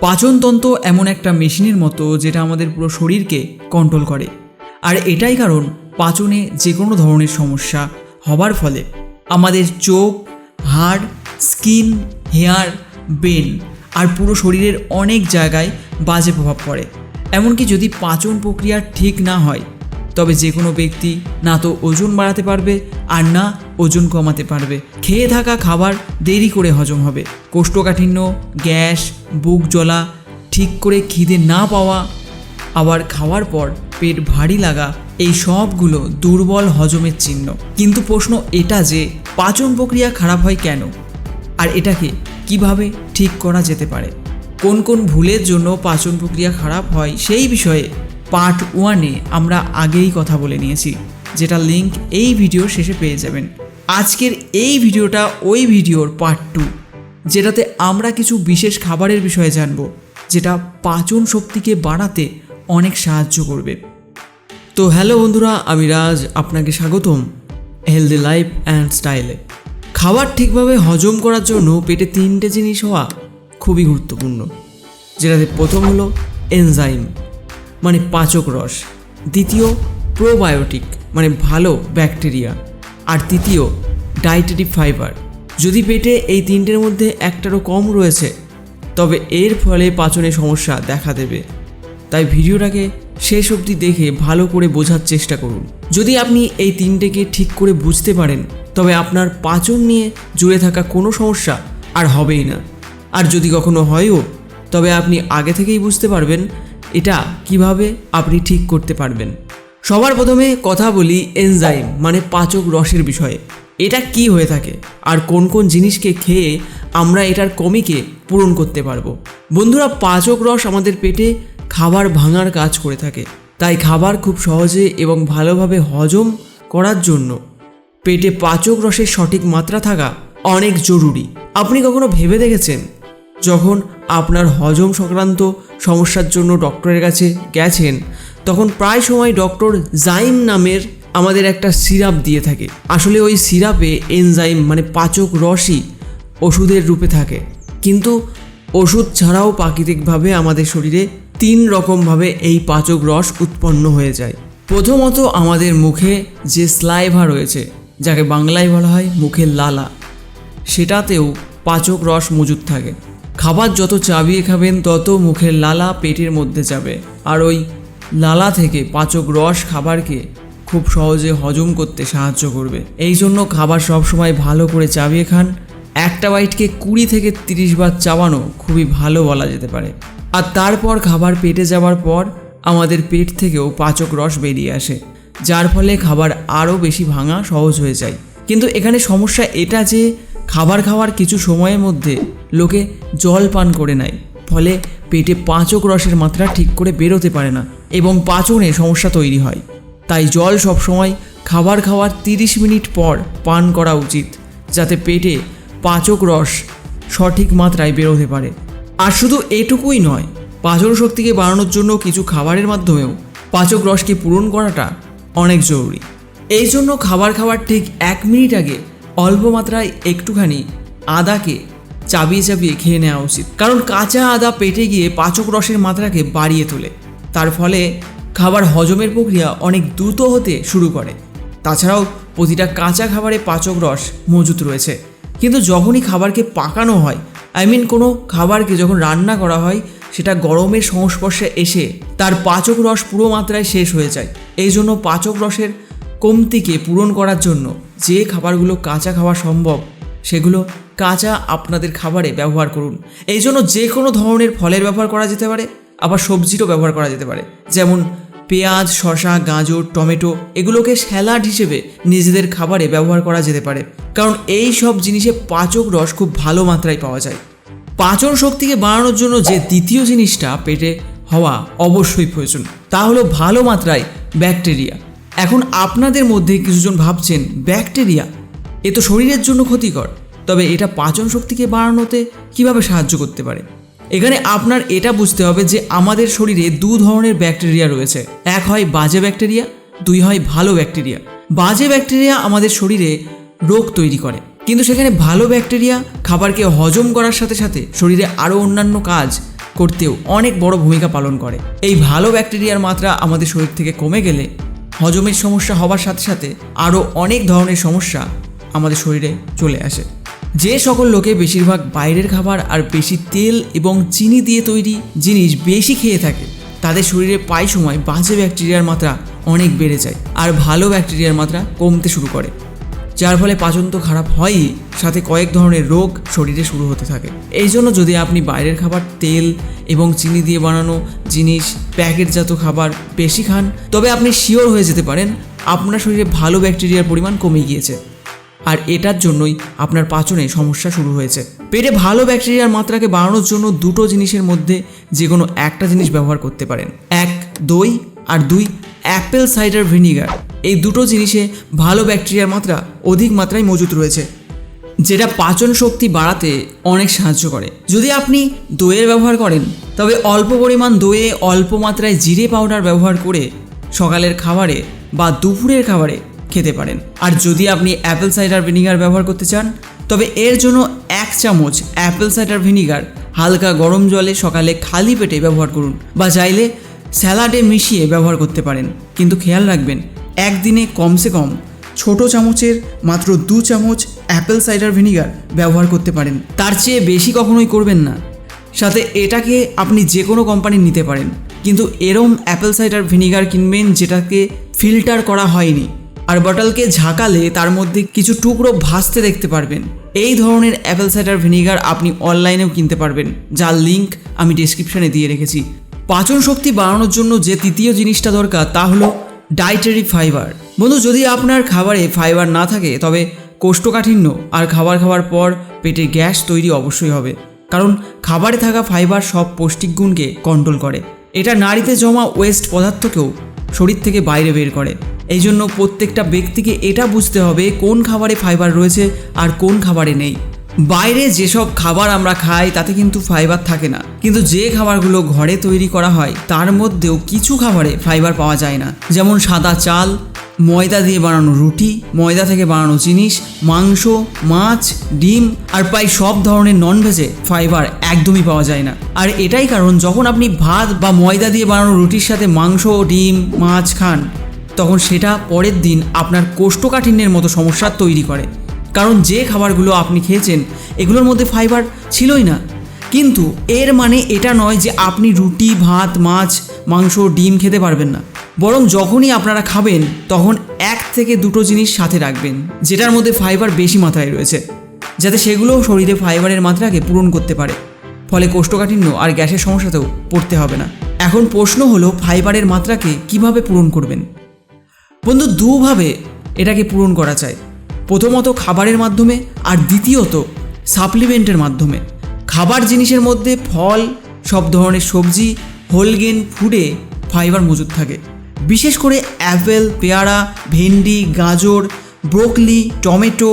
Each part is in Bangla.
পাচনতন্ত্র এমন একটা মেশিনের মতো যেটা আমাদের পুরো শরীরকে কন্ট্রোল করে। আর এটাই কারণ পাচনে যে কোনো ধরনের সমস্যা হবার ফলে আমাদের চোখ, হাড়, স্কিন, হেয়ার, ব্রেন আর পুরো শরীরের অনেক জায়গায় বাজে প্রভাব পড়ে। এমনকি যদি পাচন প্রক্রিয়া ঠিক না হয় তবে যে কোনো ব্যক্তি না তো ওজন বাড়াতে পারবে আর না ওজন কমাতে পারবে। খেয়ে থাকা খাবার দেরি করে হজম হবে। কোষ্ঠকাঠিন্য, গ্যাস, বুক জ্বলা, ঠিক করে খিদে না পাওয়া, আবার খাওয়ার পর পেট ভারী লাগা, এই সবগুলো দুর্বল হজমের চিহ্ন। কিন্তু প্রশ্ন এটা যে পাচন প্রক্রিয়া খারাপ হয় কেন? আর এটাকে কীভাবে ঠিক করা যেতে পারে? কোন কোন ভুলের জন্য পাচন প্রক্রিয়া খারাপ হয় সেই বিষয়ে পার্ট ওয়ানে আমরা আগেই কথা বলে নিয়েছি, যেটা লিংক এই ভিডিওর শেষে পেয়ে যাবেন। আজকের এই ভিডিওটা ওই ভিডিওর পার্ট টু যেটাতে আমরা কিছু বিশেষ খাবারের বিষয়ে জানব, যেটা পাচন শক্তিকে বাড়াতে অনেক সাহায্য করবে। তো হ্যালো বন্ধুরা, আমি রাজ, আপনাকে স্বাগতম হেলদি লাইফ অ্যান্ড স্টাইলে খাবার ঠিকভাবে হজম করার জন্য পেটে তিনটে জিনিস হওয়া খুবই গুরুত্বপূর্ণ, যেটাতে প্রথম হলো এনজাইম মানে পাচক রস। দ্বিতীয় প্রোবায়োটিক মানে ভালো ব্যাকটেরিয়া আর তৃতীয় ডায়েটারি ফাইবার যদি পেটে এই তিনটের মধ্যে একটারও কম রয়েছে, তবে এর ফলে পাচনে সমস্যা দেখা দেবে। তাই ভিডিওটাকে শেষ অবধি দেখে ভালো করে বোঝার চেষ্টা করুন। যদি আপনি এই তিনটেকে ঠিক করে বুঝতে পারেন, তবে আপনার পাচন নিয়ে জুড়ে থাকা কোনো সমস্যা আর হবেই না। আর যদি কখনো হয়ও, তবে আপনি আগে থেকেই বুঝতে পারবেন এটা কীভাবে আপনি ঠিক করতে পারবেন? সবার প্রথমে কথা বলি এনজাইম মানে পাচক রসের বিষয়ে। এটা কি হয়ে থাকে? আর কোন কোন জিনিসকে খেয়ে আমরা এটার কমিকে পূরণ করতে পারব? বন্ধুরা, পাচক রস আমাদের পেটে খাবার ভাঙার কাজ করে থাকে। তাই খাবার খুব সহজে এবং ভালোভাবে হজম করার জন্য পেটে পাচক রসের সঠিক মাত্রা থাকা অনেক জরুরি। আপনি কখনো ভেবে দেখেছেন যখন আপনার হজম সংক্রান্ত সমস্যার জন্য ডক্টরের কাছে গেছেন, তখন প্রায় সময় ডক্টর জাইম নামের আমাদের একটা সিরাপ দিয়ে থাকে। আসলে ওই সিরাপে এনজাইম মানে পাচক রসই ওষুধের রূপে থাকে। কিন্তু ওষুধ ছাড়াও প্রাকৃতিকভাবে আমাদের শরীরে তিন রকমভাবে এই পাচক রস উৎপন্ন হয়ে যায়। প্রথমত আমাদের মুখে যে স্লাইভা রয়েছে, যাকে বাংলায় বলা হয় মুখের লালা, সেটাতেও পাচক রস মজুদ থাকে। খাবার যত চাবিয়ে খাবেন, তত মুখের লালা পেটের মধ্যে যাবে। আর ওই লালা থেকে পাচক রস খাবারকে খুব সহজে হজম করতে সাহায্য করবে। এই জন্য খাবার সবসময় ভালো করে চাবিয়ে খান। একটা বাইটকে কুড়ি থেকে তিরিশ বার চাবানো খুবই ভালো বলা যেতে পারে। আর তারপর খাবার পেটে যাওয়ার পর আমাদের পেট থেকেও পাচক রস বেরিয়ে আসে, যার ফলে খাবার আরও বেশি ভাঙা সহজ হয়ে যায়। কিন্তু এখানে সমস্যা এটা যে খাবার খাওয়ার কিছু সময়ের মধ্যে লোকে জল পান করে নেয়, ফলে পেটে পাচক রসের মাত্রা ঠিক করে বেরোতে পারে না এবং পাচনে সমস্যা তৈরি হয়। তাই জল সবসময় খাবার খাওয়ার তিরিশ মিনিট পর পান করা উচিত, যাতে পেটে পাচক রস সঠিক মাত্রায় বেরোতে পারে। আর শুধু এটুকুই নয়, পাচন শক্তিকে বাড়ানোর জন্য কিছু খাবারের মাধ্যমেও পাচক রসকে পূরণ করাটা অনেক জরুরি। এই জন্য খাবার খাওয়ার ঠিক এক মিনিট আগে অল্প মাত্রায় একটুখানি আদাকে চাবিয়ে চাবিয়ে খেয়ে নেওয়া উচিত। কারণ কাঁচা আদা পেটে গিয়ে পাচক রসের মাত্রাকে বাড়িয়ে তোলে। তার ফলে খাবার হজমের প্রক্রিয়া অনেক দ্রুত হতে শুরু করে। তাছাড়াও প্রতিটা কাঁচা খাবারে পাচক রস মজুত রয়েছে। কিন্তু যখনই খাবারকে পাকানো হয় আই মিন কোনো খাবারকে যখন রান্না করা হয়, সেটা গরমের সংস্পর্শে এসে তার পাচক রস পুরো মাত্রায় শেষ হয়ে যায়। এই জন্য পাচক রসের কমতিকে পূরণ করার জন্য যে খাবারগুলো কাঁচা খাওয়া সম্ভব, সেগুলো কাঁচা আপনাদের খাবারে ব্যবহার করুন। এই জন্য যে কোনো ধরনের ফলের ব্যবহার করা যেতে পারে, আবার সবজিরও ব্যবহার করা যেতে পারে। যেমন পেঁয়াজ, শসা, গাজর, টমেটো, এগুলোকে স্যালাড হিসেবে নিজেদের খাবারে ব্যবহার করা যেতে পারে। কারণ এই সব জিনিসে পাচক রস খুব ভালো মাত্রায় পাওয়া যায়। পাচন শক্তিকে বাড়ানোর জন্য যে দ্বিতীয় জিনিসটা পেটে হওয়া অবশ্যই প্রয়োজন। তা হলো ভালো মাত্রায় ব্যাকটেরিয়া। এখন আপনাদের মধ্যে কিছুজন ভাবছেন, ব্যাকটেরিয়া, এ তো শরীরের জন্য ক্ষতিকর। তবে এটা পাচন শক্তিকে বাড়ানোতে কীভাবে সাহায্য করতে পারে? এখানে আপনার এটা বুঝতে হবে যে আমাদের শরীরে দু ধরনের ব্যাকটেরিয়া রয়েছে। এক হয় বাজে ব্যাকটেরিয়া, দুই হয় ভালো ব্যাকটেরিয়া। বাজে ব্যাকটেরিয়া আমাদের শরীরে রোগ তৈরি করে। কিন্তু সেখানে ভালো ব্যাকটেরিয়া খাবারকে হজম করার সাথে সাথে শরীরে আরও অন্যান্য কাজ করতেও অনেক বড় ভূমিকা পালন করে। এই ভালো ব্যাকটেরিয়ার মাত্রা আমাদের শরীর থেকে কমে গেলে হজমের সমস্যা হওয়ার সাথে সাথে আরও অনেক ধরনের সমস্যা আমাদের শরীরে চলে আসে। যে সকল লোকে বেশিরভাগ বাইরের খাবার আর বেশি তেল এবং চিনি দিয়ে তৈরি জিনিস বেশি খেয়ে থাকে, তাদের শরীরে প্রায় সময় বাজে ব্যাকটেরিয়ার মাত্রা অনেক বেড়ে যায় আর ভালো ব্যাকটেরিয়ার মাত্রা কমতে শুরু করে। যার ফলে পাচন তো খারাপ হয়ই, সাথে কয়েক ধরনের রোগ শরীরে শুরু হতে থাকে। এই জন্য যদি আপনি বাইরের খাবার তেল এবং চিনি দিয়ে বানানো জিনিস, প্যাকেটজাত খাবার বেশি খান, তবে আপনি শিওর হয়ে যেতে পারেন, আপনার শরীরে ভালো ব্যাকটেরিয়ার পরিমাণ কমে গিয়েছে। আর এটার জন্যই আপনার পাচনে সমস্যা শুরু হয়েছে। পেটে ভালো ব্যাকটেরিয়ার মাত্রাকে বাড়ানোর জন্য দুটো জিনিসের মধ্যে যে কোনো একটা জিনিস ব্যবহার করতে পারেন। এক, দই, আর দুই, অ্যাপেল সাইডার ভিনিগার। এই দুটো জিনিসে ভালো ব্যাকটেরিয়ার মাত্রা অধিক মাত্রায় মজুত রয়েছে, যেটা পাচন শক্তি বাড়াতে অনেক সাহায্য করে। যদি আপনি দইয়ের ব্যবহার করেন, তবে অল্প পরিমাণ দইয়ে অল্প মাত্রায় জিরে পাউডার ব্যবহার করে সকালের খাবারে বা দুপুরের খাবারে খেতে পারেন। আর যদি আপনি অ্যাপেল সাইডার ভিনিগার ব্যবহার করতে চান, তবে এর জন্য এক চামচ অ্যাপেল সাইডার ভিনিগার হালকা গরম জলে সকালে খালি পেটে ব্যবহার করুন, বা চাইলে স্যালাডে মিশিয়ে ব্যবহার করতে পারেন। কিন্তু খেয়াল রাখবেন একদিনে কমসে কম ছোট চামচের মাত্র দু চামচ অ্যাপেল সাইডার ভিনিগার ব্যবহার করতে পারেন। তার চেয়ে বেশি কখনোই করবেন না। সাথে এটাকে আপনি যে কোনো কোম্পানির নিতে পারেন। কিন্তু এরম অ্যাপেল সাইডার ভিনিগার কিনবেন যেটাকে ফিল্টার করা হয়নি। আর বটলকে ঝাঁকালে তার মধ্যে কিছু টুকরো ভাসতে দেখতে পারবেন। এই ধরনের অ্যাপেল সাইডার ভিনিগার আপনি অনলাইনেও কিনতে পারবেন, যার লিঙ্ক আমি ডিসক্রিপশনে দিয়ে রেখেছি। পাচন শক্তি বাড়ানোর জন্য যে তৃতীয় জিনিসটা দরকার তা হলো ডায়েটারি ফাইবার বন্ধু, যদি আপনার খাবারে ফাইবার না থাকে, তবে কোষ্ঠকাঠিন্য আর খাবার খাওয়ার পর পেটে গ্যাস তৈরি অবশ্যই হবে। কারণ খাবারে থাকা ফাইবার সব পৌষ্টিক গুণকে কন্ট্রোল করে। এটা নারীতে জমা ওয়েস্ট পদার্থকেও শরীর থেকে বাইরে বের করে। এই জন্য প্রত্যেকটা ব্যক্তিকে এটা বুঝতে হবে কোন খাবারে ফাইবার রয়েছে আর কোন খাবারে নেই। বাইরে যেসব খাবার আমরা খাই, তাতে কিন্তু ফাইবার থাকে না। কিন্তু যে খাবারগুলো ঘরে তৈরি করা হয়, তার মধ্যেও কিছু খাবারে ফাইবার পাওয়া যায় না। যেমন সাদা চাল, ময়দা দিয়ে বানানো রুটি, ময়দা থেকে বানানো জিনিস, মাংস, মাছ, ডিম, আর প্রায় সব ধরনের ননভেজে ফাইবার একদমই পাওয়া যায় না। আর এটাই কারণ, যখন আপনি ভাত বা ময়দা দিয়ে বানানো রুটির সাথে মাংস, ডিম, মাছ খান, তখন সেটা পরের দিন আপনার কোষ্ঠকাঠিন্যের মতো সমস্যা তৈরি করে। কারণ যে খাবারগুলো আপনি খেয়েছেন, এগুলোর মধ্যে ফাইবার ছিলই না। কিন্তু এর মানে এটা নয় যে আপনি রুটি, ভাত, মাছ, মাংস, ডিম খেতে পারবেন না। বরং যখনই আপনারা খাবেন, তখন এক থেকে দুটো জিনিস সাথে রাখবেন, যেটার মধ্যে ফাইবার বেশি মাত্রায় রয়েছে, যাতে সেগুলো শরীরে ফাইবারের মাত্রাকে পূরণ করতে পারে। ফলে কোষ্ঠকাঠিন্য আর গ্যাসের সমস্যাতেও পড়তে হবে না। এখন প্রশ্ন হলো ফাইবারের মাত্রাকে কীভাবে পূরণ করবেন? বন্ধু, দুভাবে এটাকে পূরণ করা যায় প্রথমত খাবারের মাধ্যমে আর দ্বিতীয়ত সাপ্লিমেন্টের মাধ্যমে। খাবার জিনিসের মধ্যে ফল, সব ধরনের সবজি, হোলগেন, ফুডে ফাইবার মজুদ থাকে। বিশেষ করে অ্যাপেল, পেয়ারা, ভেন্ডি, গাজর, ব্রোকলি, টমেটো,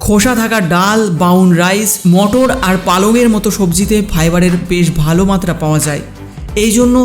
খোসা থাকা ডাল, বাউন রাইস, মটর আর পালংয়ের মতো সবজিতে ফাইবারের বেশ ভালো মাত্রা পাওয়া যায়। এই জন্য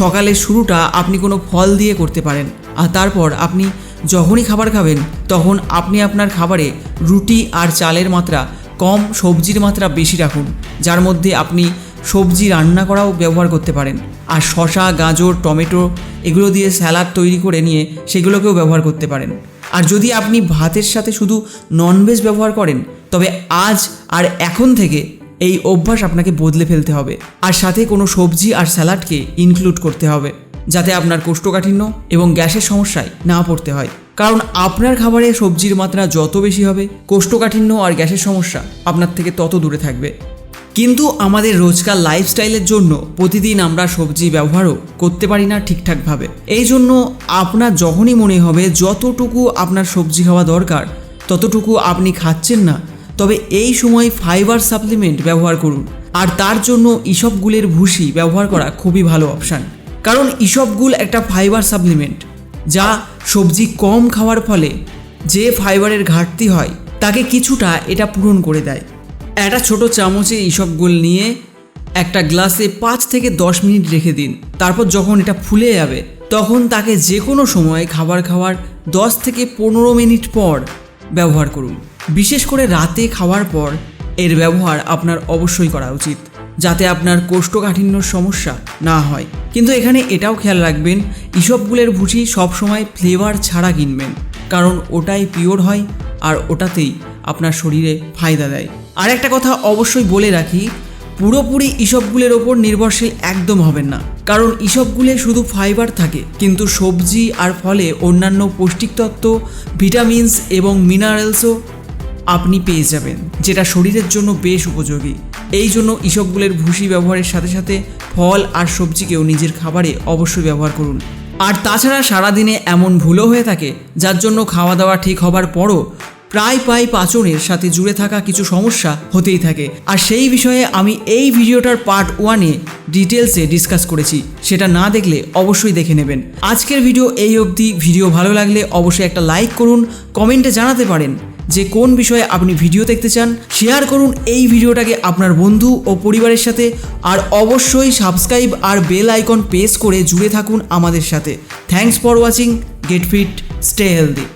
সকালের শুরুটা আপনি কোনো ফল দিয়ে করতে পারেন, আর তারপর আপনি যখনই খাবার খাবেন, তখন আপনি আপনার খাবারে রুটি আর চালের মাত্রা কম, সবজির মাত্রা বেশি রাখুন, যার মধ্যে আপনি সবজি রান্না করাও ব্যবহার করতে পারেন। আর শশা গাজর, টমেটো এগুলো দিয়ে স্যালাড তৈরি করে নিয়ে সেগুলোকেও ব্যবহার করতে পারেন। আর যদি আপনি ভাতের সাথে শুধু ননভেজ ব্যবহার করেন, তবে আজ আর এখন থেকে এই অভ্যাস আপনাকে বদলে ফেলতে হবে। আর সাথে কোনো সবজি আর স্যালাডকে ইনক্লুড করতে হবে। যাতে আপনার কোষ্ঠকাঠিন্য এবং গ্যাসের সমস্যায় না পড়তে হয়। কারণ আপনার খাবারে সবজির মাত্রা যত বেশি হবে, কোষ্ঠকাঠিন্য আর গ্যাসের সমস্যা আপনার থেকে তত দূরে থাকবে। কিন্তু আমাদের রোজকার লাইফস্টাইলের জন্য প্রতিদিন আমরা সবজি ব্যবহারও করতে পারি না ঠিকঠাকভাবে। এই জন্য আপনার যখনই মনে হবে যতটুকু আপনার সবজি খাওয়া দরকার, ততটুকু আপনি খাচ্ছেন না, তবে এই সময় ফাইবার সাপ্লিমেন্ট ব্যবহার করুন। আর তার জন্য ইসবগুলের ভুসি ব্যবহার করা খুবই ভালো অপশান কারণ ইসবগুল একটা ফাইবার সাপ্লিমেন্ট, যা সবজি কম খাওয়ার ফলে যে ফাইবারের ঘাটতি হয়, তাকে কিছুটা এটা পূরণ করে দেয়। একটা ছোট চামচে ইসবগুল নিয়ে একটা গ্লাসে পাঁচ থেকে দশ মিনিট রেখে দিন। তারপর যখন এটা ফুলে যাবে, তখন তাকে যে কোনো সময় খাবার খাওয়ার দশ থেকে পনেরো মিনিট পর ব্যবহার করুন। বিশেষ করে রাতে খাওয়ার পর এর ব্যবহার আপনার অবশ্যই করা উচিত। যাতে আপনার কোষ্ঠকাঠিন্যর সমস্যা না হয়। কিন্তু এখানে এটাও খেয়াল রাখবেন ইসবগুলের ভুসি সবসময় ফ্লেভার ছাড়া কিনবেন, কারণ ওটাই পিওর হয় আর ওটাতেই আপনার শরীরে ফায়দা দেয়। আর একটা কথা অবশ্যই বলে রাখি, পুরোপুরি ইসবগুলের ওপর নির্ভরশীল একদম হবেন না। কারণ ইসবগুলে শুধু ফাইবার থাকে, কিন্তু সবজি আর ফলে অন্যান্য পৌষ্টিক তত্ত্ব ভিটামিনস এবং মিনারেলসও আপনি পেয়ে যাবেন, যেটা শরীরের জন্য বেশ উপযোগী। এই জন্য ইসবগুলের ভুসি ব্যবহারের সাথে সাথে ফল আর সবজিকেও নিজের খাবারে অবশ্যই ব্যবহার করুন। আর তাছাড়া সারাদিনে এমন ভুলও হয়ে থাকে, যার জন্য খাওয়া দাওয়া ঠিক হবার পরও প্রায় প্রায় পাচনের সাথে জুড়ে থাকা কিছু সমস্যা হতেই থাকে। আর সেই বিষয়ে আমি এই ভিডিওটার পার্ট ওয়ানে ডিটেলসে ডিসকাস করেছি, সেটা না দেখলে অবশ্যই দেখে নেবেন। আজকের ভিডিও এই অবধি। ভিডিও ভালো লাগলে অবশ্যই একটা লাইক করুন, কমেন্টে জানাতে পারেন। যে কোন বিষয়ে আপনি ভিডিও দেখতে চান শেয়ার করুন এই ভিডিওটাকে আপনার বন্ধু ও পরিবারের সাথে। আর অবশ্যই সাবস্ক্রাইব আর বেল আইকন প্রেস করে জুড়ে থাকুন আমাদের সাথে। Thanks for watching get fit stay healthy